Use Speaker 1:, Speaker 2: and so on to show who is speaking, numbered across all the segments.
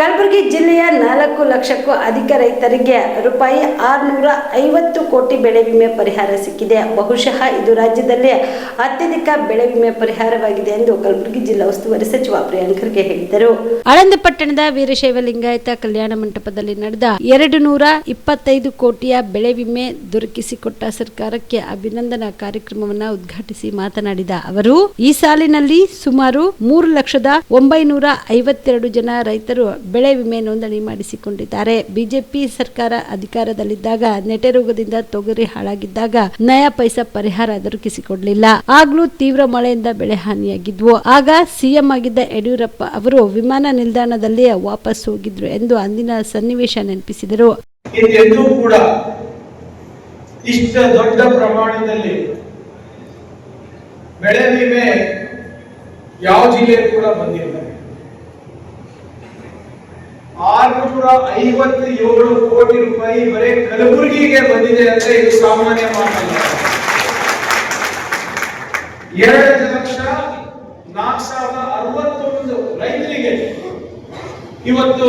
Speaker 1: ಕಲಬುರಗಿ ಜಿಲ್ಲೆಯ ನಾಲ್ಕು ಲಕ್ಷಕ್ಕೂ ಅಧಿಕ ರೈತರಿಗೆ ರೂಪಾಯಿ ಆರುನೂರ ಐವತ್ತು ಕೋಟಿ ಬೆಳೆ ವಿಮೆ ಪರಿಹಾರ ಸಿಕ್ಕಿದೆ. ಬಹುಶಃ ಇದು ರಾಜ್ಯದಲ್ಲೇ ಅತ್ಯಧಿಕ ಬೆಳೆ ವಿಮೆ ಪರಿಹಾರವಾಗಿದೆ ಎಂದು ಕಲಬುರಗಿ ಜಿಲ್ಲಾ ಉಸ್ತುವಾರಿ ಸಚಿವ ಪ್ರಿಯಾಂಕ್ ಖರ್ಗೆ ಹೇಳಿದರು. ಆಳಂದ ಪಟ್ಟಣದ ವೀರಶೈವ ಲಿಂಗಾಯತ ಕಲ್ಯಾಣ ಮಂಟಪದಲ್ಲಿ ನಡೆದ ಎರಡು ನೂರ ಇಪ್ಪತ್ತೈದು ಕೋಟಿಯ ಬೆಳೆ ವಿಮೆ ದೊರಕಿಸಿಕೊಟ್ಟ ಸರ್ಕಾರಕ್ಕೆ ಅಭಿನಂದನಾ ಕಾರ್ಯಕ್ರಮವನ್ನು ಉದ್ಘಾಟಿಸಿ ಮಾತನಾಡಿದ ಅವರು, ಈ ಸಾಲಿನಲ್ಲಿ ಸುಮಾರು ಮೂರು ಲಕ್ಷದ ಒಂಬೈನೂರ ಐವತ್ತೆರಡು ಜನ ರೈತರು ಬೆಳೆ ವಿಮೆ ನೋಂದಣಿ ಮಾಡಿಸಿಕೊಂಡಿದ್ದಾರೆ. ಬಿಜೆಪಿ ಸರ್ಕಾರ ಅಧಿಕಾರದಲ್ಲಿದ್ದಾಗ ನೆಟೆ ರೋಗದಿಂದ ತೊಗರಿ ಹಾಳಾಗಿದ್ದಾಗ ನಯಾ ಪೈಸಾ ಪರಿಹಾರ ದೊರಕಿಸಿಕೊಡಲಿಲ್ಲ. ಆಗ್ಲೂ ತೀವ್ರ ಮಳೆಯಿಂದ ಬೆಳೆ ಹಾನಿಯಾಗಿದ್ವು. ಆಗ ಸಿಎಂ ಆಗಿದ್ದ ಯಡಿಯೂರಪ್ಪ ಅವರು ವಿಮಾನ ನಿಲ್ದಾಣದಲ್ಲಿ ವಾಪಸ್ ಹೋಗಿದ್ರು ಎಂದು ಅಂದಿನ ಸನ್ನಿವೇಶ ನೆನಪಿಸಿದರು.
Speaker 2: ಕೂಡ ಇಷ್ಟ ದೊಡ್ಡ ಪ್ರಮಾಣದಲ್ಲಿ ಬೆಳೆ ವಿಮೆ ಯಾವ ಜಿಲ್ಲೆ ಕೂಡ ಬಂದಿಲ್ಲ. ಆರ್ನೂರ ಐವತ್ತು ಏಳು ಕೋಟಿ ರೂಪಾಯಿ ಬರೀ ಕಲಬುರಗಿಗೆ ಬಂದಿದೆ ಅಂದ್ರೆ ಇದು ಸಾಮಾನ್ಯ ಮಾತಲ್ಲ. ಎರಡು ಲಕ್ಷ ನಾಲ್ಕು ಸಾವಿರದ ಅರವತ್ತೊಂದು ರೈತರಿಗೆ ಇವತ್ತು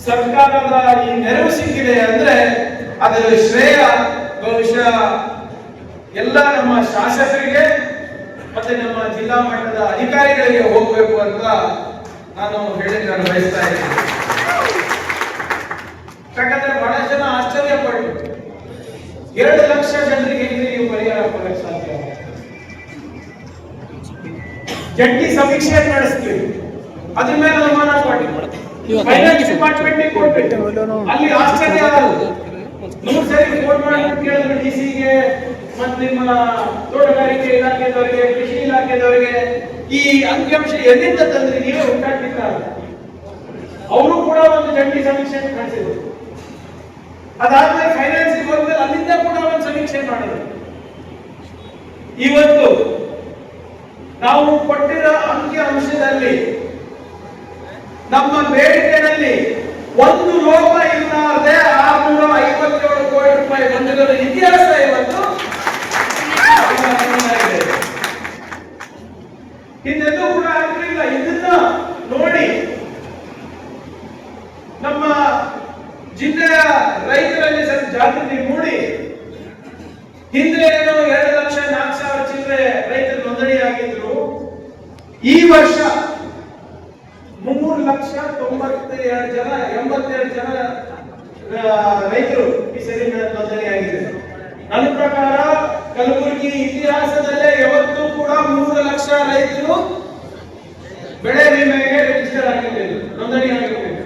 Speaker 2: ಸರ್ಕಾರದ ಈ ನೆರವು ಸಿಕ್ಕಿದೆ ಅಂದ್ರೆ ಅದರ ಶ್ರೇಯ ಬಹುಶಃ ಎಲ್ಲ ನಮ್ಮ ಶಾಸಕರಿಗೆ ಮತ್ತೆ ನಮ್ಮ ಜಿಲ್ಲಾ ಮಟ್ಟದ ಅಧಿಕಾರಿಗಳಿಗೆ ಹೋಗಬೇಕು ಅಂತ ನಾನು ಹೇಳಿದ್ರೆ ನಾನು ಬಯಸ್ತಾ ಇದ್ದೀನಿ. ಯಾಕಂದ್ರೆ ಬಹಳ ಜನ ಆಶ್ಚರ್ಯ ಪಟ್ಟು ಎರಡು ಲಕ್ಷ ಜನರಿಗೆ ಇಲ್ಲಿ ನೀವು ಪರಿಹಾರ ಕೊಡಕ್ಕೆ ಸಾಧ್ಯ ಜಂಟಿ ಸಮೀಕ್ಷೆ ನಡೆಸ್ತೀವಿ. ಅದ್ರ ಮೇಲೆ ಅನುಮಾನ ಮಾಡಿ ಫೈನಾನ್ಸ್ ಡಿಪಾರ್ಟ್ಮೆಂಟ್ ಕೊಟ್ಬಿಟ್ಟು ಅಲ್ಲಿ ಆಶ್ಚರ್ಯ. ನೂರು ಸರಿ ಫೋನ್ ಮಾಡಿ ಕೇಳಿದ್ರು ಡಿ ಸಿಗೆ ಮತ್ತೆ ನಿಮ್ಮ ತೋಟಗಾರಿಕೆ ಇಲಾಖೆದವರಿಗೆ, ಕೃಷಿ ಇಲಾಖೆದವರಿಗೆ. ಈ ಅಂಕಿಅಂಶ ಎಲ್ಲಿಂದ ತಂದ್ರೆ? ನೀವೇ ಹುಟ್ಟಾಕಿದ್ದಾರೆ ಅವರು ಕೂಡ ಒಂದು ಜಂಟಿ ಸಮೀಕ್ಷೆ ನಡೆಸಿದ್ರು. ಅದಾದ್ಮೇಲೆ ಫೈನಾನ್ಸ್ ಹೋದ್ಮೇಲೆ ಅಲ್ಲಿಂದ ಕೂಡ ಒಂದು ಸಮೀಕ್ಷೆ ಮಾಡಿದ್ರು. ಇವತ್ತು ನಾವು ಕೊಟ್ಟಿರೋ ಅಂಕಿ ಅಂಶದಲ್ಲಿ ನಮ್ಮ ಬೇಡಿಕೆಯಲ್ಲಿ ಒಂದು ಲೋಪ ಇಲ್ಲಾರದೆ ಆರ್ನೂರ ಐವತ್ತೇಳು ಕೋಟಿ ರೂಪಾಯಿ ಬಂದಿರೋ ಇತಿಹಾಸ ಇವತ್ತು ನಮ್ಮದಾಗಿದೆ. ಹಿಂದೆಂದೂ ಕೂಡ ಆಗಿರಲಿಲ್ಲ ಇದನ್ನ ನೋಡಿ ನಮ್ಮ ಜಿಲ್ಲೆಯ ರೈತರಲ್ಲಿ ಸ್ವಲ್ಪ ಜಾಗೃತಿ ಮೂಡಿ ಹಿಂದೆ ಏನು ಎರಡು ಲಕ್ಷ ನಾಲ್ಕು ಸಾವಿರ ಚಿಲ್ಲರೆ ರೈತರು ನೋಂದಣಿಯಾಗಿದ್ರು ಈ ವರ್ಷ ಮೂರು ಲಕ್ಷ ತೊಂಬತ್ತೆರಡು ಜನ, ಎಂಬತ್ತೆರಡು ಜನ ರೈತರು ಈ ಸರಿ ನೋಂದಣಿಯಾಗಿದೆ ನನ್ನ ಪ್ರಕಾರ ಕಲಬುರಗಿ ಇತಿಹಾಸದಲ್ಲೇ ಯಾವತ್ತೂ ಕೂಡ ಮೂರು ಲಕ್ಷ ರೈತರು ಬೆಳೆ ವಿಮೆಗೆ ರಿಜಿಸ್ಟರ್ ಆಗಿರ್ಬೇಕು ನೋಂದಣಿ ಆಗಿರ್ಬೇಕು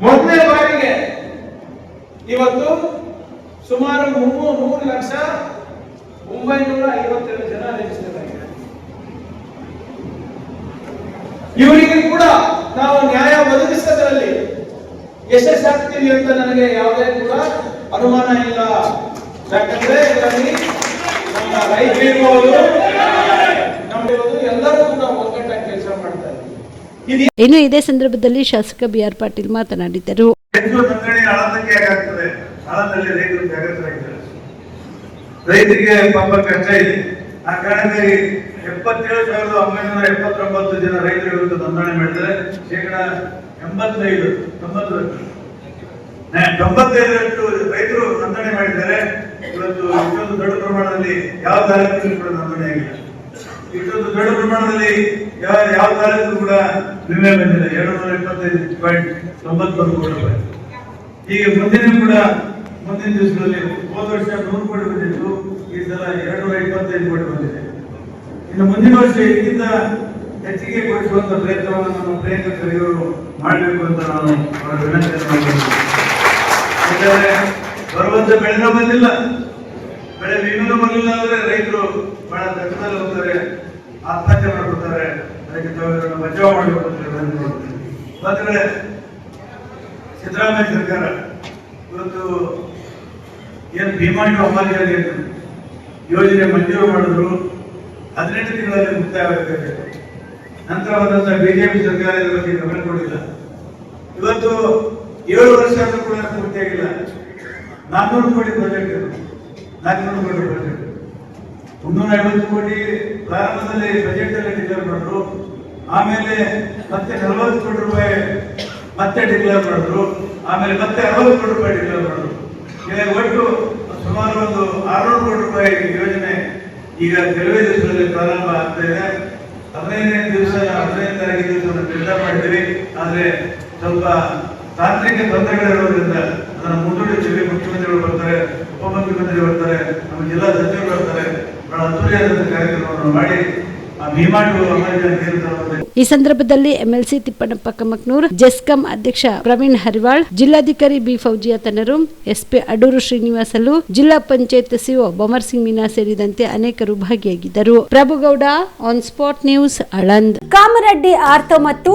Speaker 2: ಮೊದಲನೇ ಬಾರಿಗೆ ಇವತ್ತು ಸುಮಾರು ಮೂರು ಮೂರು ಲಕ್ಷ ಒಂಬೈನೂರ ಐವತ್ತೆರಡು ಜನ ರಿಜಿಸ್ಟರ್ ಆಗಿದ್ದಾರೆ. ಇವರಿಗೆ ಕೂಡ ನಾವು ನ್ಯಾಯ ಒದಗಿಸೋದ್ರಲ್ಲಿ ಯಶಸ್ಸಾಗ್ತೀವಿ ಅಂತ ನನಗೆ ಯಾವುದೇ ಕೂಡ ಅನುಮಾನ ಇಲ್ಲ. ಯಾಕಂದ್ರೆ ಇದರಲ್ಲಿ ನಮ್ಮ ರೈತರು ನಮ್ಮಿರೋದು ಎಲ್ಲರೂ ಕೂಡ ಒಗ್ಗಟ್ಟಾಗಿ ಕೆಲಸ ಮಾಡ್ತಾರೆ ಇದು
Speaker 1: ಇನ್ನು ಇದೇ ಸಂದರ್ಭದಲ್ಲಿ ಶಾಸಕ ಬಿಆರ್ ಪಾಟೀಲ್ ಮಾತನಾಡಿದರು
Speaker 3: ಹೆಚ್ಚು ನೋಂದಣಿ ಆಳಂದಕ್ಕೆ ಹೇಗಾಗ್ತದೆ ಆಳಂದಲ್ಲಿ ರೈತರು ಜಾಗೃತರಾಗಿದ್ದಾರೆ. ರೈತರಿಗೆ ಪಾಪ ಕಷ್ಟ ಇದೆ. ಆ ಕಾರಣದಲ್ಲಿ ಎಪ್ಪತ್ತೇಳು ಸಾವಿರದ ಒಂಬೈನೂರ ಎಪ್ಪತ್ತೊಂಬತ್ತು ಜನ ರೈತರ ವಿರುದ್ಧ ನೋಂದಣಿ ಮಾಡಿದರೆ ಶೇಕಡ ಎಂಬತ್ತೈದು, ತೊಂಬತ್ತು ತೊಂಬತ್ತೈದರಷ್ಟು ರೈತರು ನೋಂದಣಿ ಮಾಡಿದ್ದಾರೆ. ಇವತ್ತು ಇಷ್ಟೊಂದು ದೊಡ್ಡ ಪ್ರಮಾಣದಲ್ಲಿ ಯಾವ ತಾಲೂಕಿಗೂ ಕೂಡ ನೋಂದಣಿ ಆಗಿಲ್ಲ. ಇಷ್ಟೊಂದು ದೊಡ್ಡ ಪ್ರಮಾಣದಲ್ಲಿ ಯಾವ ಯಾವ ತಾಲೂಕು ಕೂಡ ವಿಮೆ ಬಂದಿಲ್ಲ. ಎರಡು ನೂರ ಇಪ್ಪತ್ತೈದು ಪಾಯಿಂಟ್ ತೊಂಬತ್ತೊಂದು ಕೋಟಿ ರೂಪಾಯಿ. ಹೀಗೆ ಮುಂದಿನ ಕೂಡ ಮುಂದಿನ ದಿವಸಗಳಲ್ಲಿ ಹೋದ ವರ್ಷ ನೂರು ಕೋಟಿ ಬಂದಿತ್ತು, ಈ ಸಲ ಎರಡು ನೂರ ಇಪ್ಪತ್ತೈದು ಕೋಟಿ ಬಂದಿದೆ. ಇನ್ನು ಮುಂದಿನ ವರ್ಷ ಇದಕ್ಕಿಂತ ಹೆಚ್ಚಿಗೆ ಕೊಡಿಸುವಂತ ಪ್ರಯತ್ನವನ್ನು ನಮ್ಮ ಪ್ರೇಕ್ಷಕರು ಮಾಡಬೇಕು ಅಂತ ನಾನು ಅವರ ವಿನಂತಿಯನ್ನು ಮಾಡ್ತೀನಿ ಯಾಕಂದ್ರೆ ಬರುವಂತ ಬೆಳೆನೂ ಬಂದಿಲ್ಲ. ಬೆಳೆ ವಿಮೆನೂ ಬರಲಿಲ್ಲ ಅಂದ್ರೆ ರೈತರು ಬಹಳ ಕಷ್ಟದಲ್ಲಿ ಹೋಗ್ತಾರೆ, ಆತ್ಮಹತ್ಯೆ ಮಾಡ್ಕೊತಾರೆ ಅದಕ್ಕೆ ಬಚಾವ್ ಮಾಡಬೇಕು ಅಂತ ವಿನಂತಿ. ಸಿದ್ದರಾಮಯ್ಯ ಸರ್ಕಾರ ಇವತ್ತು ಏನು ಭೀಮಾಣಿ ಅಮಾನ್ಯ ಯೋಜನೆ ಮಂಜೂರು ಮಾಡಿದ್ರು, ಹದಿನೆಂಟು ತಿಂಗಳಲ್ಲಿ ಮುಕ್ತಾಯವಾಗುತ್ತೆ ನಂತರ ಬಂದಂತ ಬಿಜೆಪಿ ಸರ್ಕಾರ ಇದರ ಬಗ್ಗೆ ಗಮನ ಕೊಡಿಲ್ಲ ಇವತ್ತು ಏಳು ವರ್ಷ ಆದರೂ ಕೂಡ ಪೂರ್ತಿಯಾಗಿಲ್ಲ ನಾನ್ನೂರು ಕೋಟಿ ಪ್ರಾಜೆಕ್ಟ್ ನಾಲ್ಕುನೂರು ಕೋಟಿ ಪ್ರಾಜೆಕ್ಟ್ ಮುನ್ನೂರ ಐವತ್ತು ಕೋಟಿ ಪ್ರಾರಂಭದಲ್ಲಿ ಬಜೆಟ್ ಅಲ್ಲಿ ಡಿಕ್ಲೇರ್ ಮಾಡಿದ್ರು. ಆಮೇಲೆ ಮತ್ತೆ ನಲವತ್ತು ಕೋಟಿ ರೂಪಾಯಿ ಮತ್ತೆ ಡಿಕ್ಲೇರ್ ಮಾಡಿದ್ರು. ಆಮೇಲೆ ಮತ್ತೆ ಅರವತ್ತು ಕೋಟಿ ರೂಪಾಯಿ ಡಿಕ್ಲೇರ್ ಮಾಡಿದ್ರು. ಒಟ್ಟು ಸುಮಾರು ಒಂದು ಆರುನೂರು ಕೋಟಿ ರೂಪಾಯಿ ಯೋಜನೆ ಈಗ ಕೆಲವೇ ದಿವಸದಲ್ಲಿ ಪ್ರಾರಂಭ ಆಗ್ತಾ ಇದೆ. ಹದಿನೈದನೇ ದಿವಸ ಹದಿನೈದು ತಾರೀಕು ದಿವಸ ನಿರ್ಧಾರ ಮಾಡಿದ್ವಿ ಆದರೆ ಸ್ವಲ್ಪ ತಾಂತ್ರಿಕ ತೊಂದರೆಗಳಿರೋದ್ರಿಂದ ಅದನ್ನು ಮುಂದೂಡಿದ್ದೀವಿ ಮುಖ್ಯಮಂತ್ರಿಗಳು ಬರ್ತಾರೆ ಉಪಮುಖ್ಯಮಂತ್ರಿ ಬರ್ತಾರೆ, ನಮ್ಮ ಜಿಲ್ಲಾ ಸಚಿವರು ಬರ್ತಾರೆ. ಬಹಳ ಅದ್ದೂರಿಯಾದಂಥ ಕಾರ್ಯಕ್ರಮವನ್ನು ಮಾಡಿ
Speaker 4: ಈ ಸಂದರ್ಭದಲ್ಲಿ ಎಂಎಲ್ಸಿ ತಿಪ್ಪಣ್ಣಪ್ಪ ಕಮಕ್ನೂರ್, ಜೆಸ್ಕಾಂ ಅಧ್ಯಕ್ಷ ಪ್ರವೀಣ್ ಹರಿವಾಳ್, ಜಿಲ್ಲಾಧಿಕಾರಿ ಬಿ ಫೌಜಿಯಾ ತನರು ಎಸ್ಪಿ ಅಡೂರು ಶ್ರೀನಿವಾಸಲು, ಜಿಲ್ಲಾ ಪಂಚಾಯತ್ ಸಿಒ ಬೊಮರ್ ಸಿಂಗ್ ಮೀನಾ ಸೇರಿದಂತೆ ಅನೇಕರು ಭಾಗಿಯಾಗಿದ್ದರು. Prabhugouda on spot news Aland
Speaker 1: Kamareddy ortho ಮತ್ತು